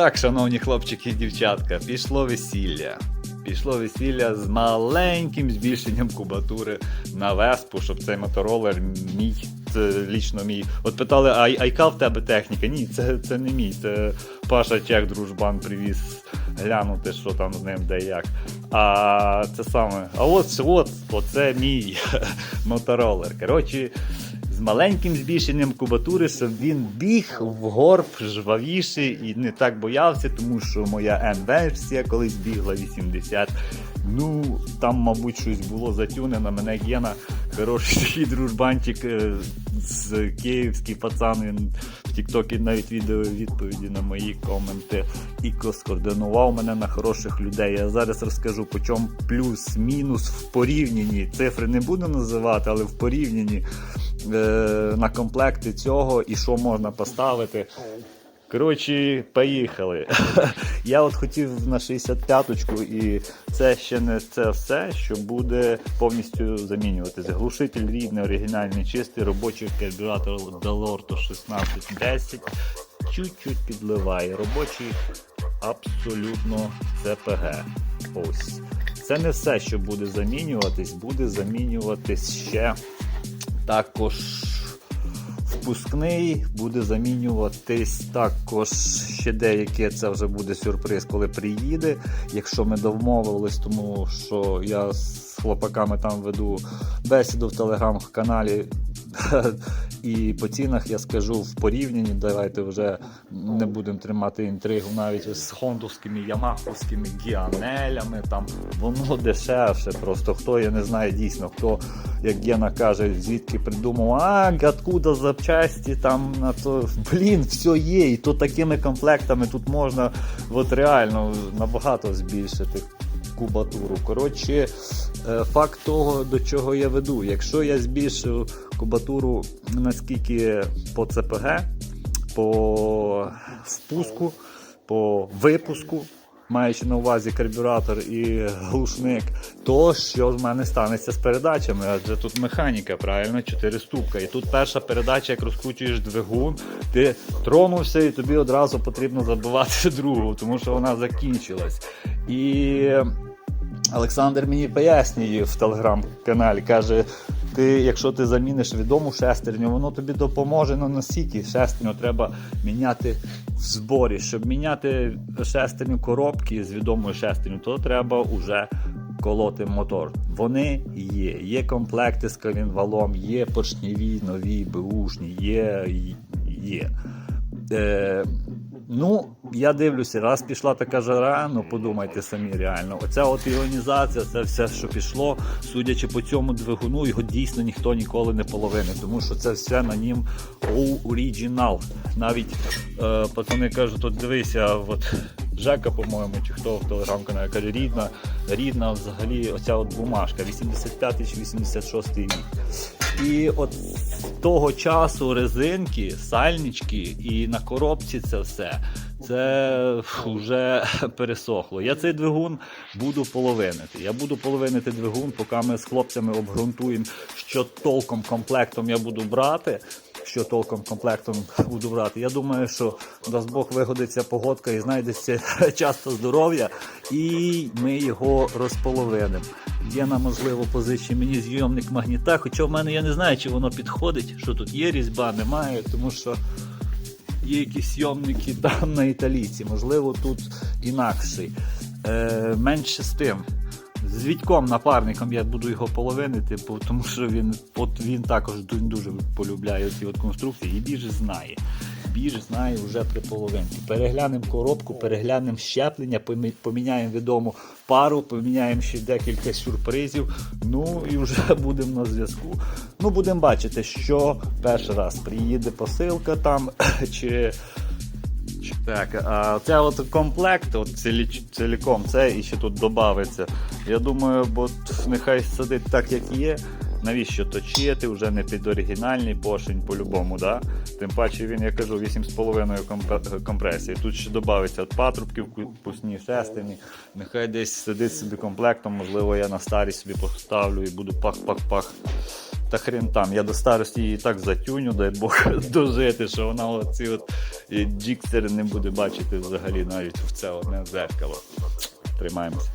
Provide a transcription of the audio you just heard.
так, шановні хлопчики і дівчатка, пішло весілля. Пішло весілля з маленьким збільшенням кубатури на веспу, щоб цей моторолер мій, це лічно мій. От питали, а, яка в тебе техніка? Ні, це, це не мій. Це Паша Чех, дружбан, привіз глянути, що там з ним де як. А це саме. А от, от оце мій моторолер. Коротше, маленьким збільшенням кубатури, щоб він біг в горб жвавіший і не так боявся, тому що моя N-версія колись бігла 80. Ну, там, мабуть, щось було затюнено. Мене Гена, хороший дружбанчик е, з київський пацан. Він в і навіть відео відповіді на мої коменти і скоординував мене на хороших людей. Я зараз розкажу, по чому плюс-мінус в порівнянні. Цифри не буду називати, але в порівнянні е, на комплекти цього і що можна поставити. Коротше, поїхали. Я от хотів на 65-ку, і це ще не це все, що буде повністю замінюватися. Глушитель рідний, оригінальний, чистий, робочий карбюратор Delorto 1610. Чуть-чуть підливає. Робочий абсолютно ЦПГ. Ось. Це не все, що буде замінюватись, буде замінюватись ще також впускний, буде замінюватись також ще деяке. Це вже буде сюрприз, коли приїде. Якщо ми домовились, тому що я з хлопаками там веду бесіду в телеграм-каналі. І по цінах я скажу в порівнянні, давайте вже не будемо тримати інтригу навіть з хондовськими, ямаховськими гіанелями. Там воно дешевше. Просто хто я не знаю дійсно, хто, як Гена каже, звідки придумав, а откуда запчасті там на то. Блін, все є. І то такими комплектами тут можна от реально набагато збільшити кубатуру. Коротше, е, факт того, до чого я веду. Якщо я збільшу кубатуру наскільки по ЦПГ, по впуску, по випуску, маючи на увазі карбюратор і глушник, то що в мене станеться з передачами? Адже тут механіка, правильно, 4 ступка. І тут перша передача, як розкручуєш двигун, ти тронувся і тобі одразу потрібно забивати другу, тому що вона закінчилась. І Олександр мені пояснює в телеграм-каналі, каже. Ти, якщо ти заміниш відому шестерню, воно тобі допоможе на носіті. Шестерню треба міняти в зборі. Щоб міняти шестерню коробки з відомою шестерню, то треба вже колоти мотор. Вони є. Є комплекти з колінвалом, є поршневі, нові, беушні, є. є. Е, Ну, я дивлюся, раз пішла така жара, ну подумайте самі реально. Оця от іонізація, це все, що пішло, судячи по цьому двигуну, його дійсно ніхто ніколи не половинить, тому що це все на нім оригінал. Навіть е, пацани кажуть, от дивися, от Жека, по-моєму, чи хто в телеграм-каналі каже, рідна, рідна взагалі оця от бумажка, 85 чи 86 рік. І от того часу резинки, сальнички і на коробці це все. Це вже пересохло. Я цей двигун буду половинити. Я буду половинити двигун, поки ми з хлопцями обґрунтуємо, що толком комплектом я буду брати. Що толком комплектом буду брати. Я думаю, що дасть Бог вигодиться погодка і знайдеться часто здоров'я, і ми його розполовинимо. Є на можливо позичить мені зйомник магніта, хоча в мене я не знаю, чи воно підходить, що тут є різьба, немає, тому що є якісь зйомники там на італійці, можливо, тут інакший. Е, Менше з тим. З Вітьком, напарником, я буду його половинити, тому що він от він також дуже полюбляє ці от конструкції і більше знає. Більш знає вже при половинці. Переглянемо коробку, переглянемо щеплення, поміняємо відому пару, поміняємо ще декілька сюрпризів. Ну і вже будемо на зв'язку. Ну, будемо бачити, що перший раз приїде посилка там, чи Так, а це от комплект, от цілі, ціліком, це і ще тут додається. Я думаю, бо нехай сидить так, як є. Навіщо точити, вже не під оригінальний поршень по-любому, да? Тим паче він, я кажу, 8,5 компресії. Тут ще додається от патрубки, впускні шестині. Нехай десь сидить собі комплектом, можливо, я на старість собі поставлю і буду пах-пах-пах Та хрен там, я до старості її так затюню, дай Бог дожити, що вона оці от е, джіксери не буде бачити взагалі навіть в це одне зеркало. Тримаємося.